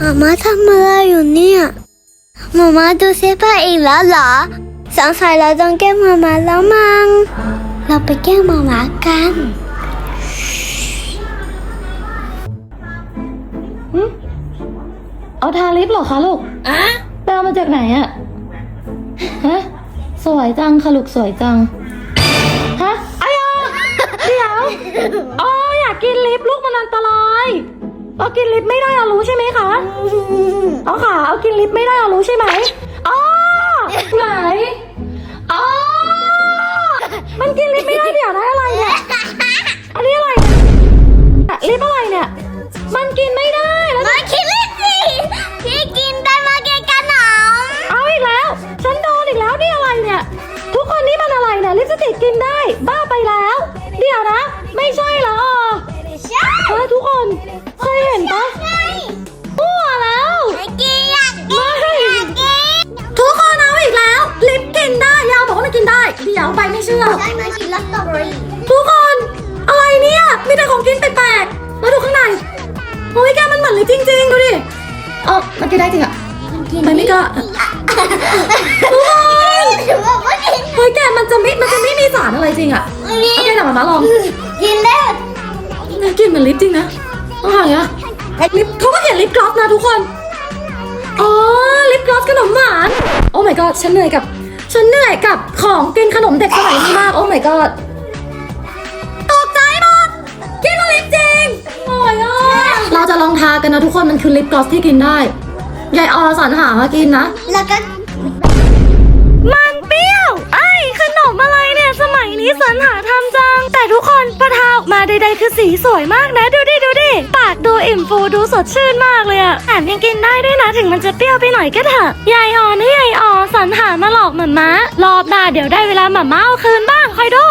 มาม่าทำอะไรอยู่เนี่ยมาม่าดูเสื้อผ้าอีกแล้วเหรอสงสัยเราต้องแกล้งมาม่าแล้วมั้งเราไปแกล้งมาม่ากันเอาทาลิปเหรอคะลูกอะไปเอามาจากไหนอะฮะสวยจังค่ะลูกสวยจัง ฮะอายอเดี๋ยวอ๋ออยากกินลิปลูกมันอันตราย เอากินลิปไม่ได้อะรู้ใช่ไหมคะเอาค่ะ เอากินลิปไม่ได้อะรู้ใช่ไหมอ๋อไหนอ๋อมันกินลิปไม่ได้เดี๋ยวได้อะไรเนี่ยอันนี้อะไรอะลิปอะไรเนี่ย มันกินไม่ได้แล้วมาคิดเลยสิพี่กินได้มากินขนมเอาอีกแล้ว ฉันโดนอีกแล้วนี่อะไรเนี่ย ทุกคนนี่มันอะไรเนี่ยลิปสติกกินได้บ้า กินลัสตอเบอรี่ทุกคน อะไรเนี่ย มีแต่ของกินแปลกๆแล้วดูข้างในโอ้ยแกมันเหมือนลิปจริง ๆ ดูดิเออมันกินได้จริงอะมันไม่ก็ทุกคนถือว่าไม่กินเฮ้ยแกมันจะไม่มันจะไม่มีสารอะไรจริงอะโอเคหน่ะมามาลองกินได้น่ากลินเหมือนลิปจริงนะอะไรอะลิปเขาก็เขียนลิปกลอสนะทุกคนอ๋อลิปกลอสขนมหวานโอ้ my god ฉันเหนื่อยกับ ฉันเหนื่อยกับของกินขนมเด็กสมัยนี้มากโอ้ my god ตกใจหมดกินมาลิปจริงโอ้ยอะเราจะลองทากันนะทุกคนมันคือลิปกลอสที่กินได้ยายออสรรหามากินนะ แล้วก็ มันเปรี้ยว ไอ้ขนมอะไรเนี่ย สมัยนี้สรรหาทำจัง แต่ทุกคนพอทาออกมาใดๆคือสีสวยมากนะ ดูดิ ดูดิ ปากดูอิ่มฟูดูสดชื่นมากเลยอะแถมยังกินได้ด้วยนะ ถึงมันจะเปรี้ยวไปหน่อยก็เถอะ ยายออนะยายออ สรรหามาหลอกหม่าม้ารอบหน้าเดี๋ยวได้เวลาหม่าม้าเอาคืนบ้างคอยดู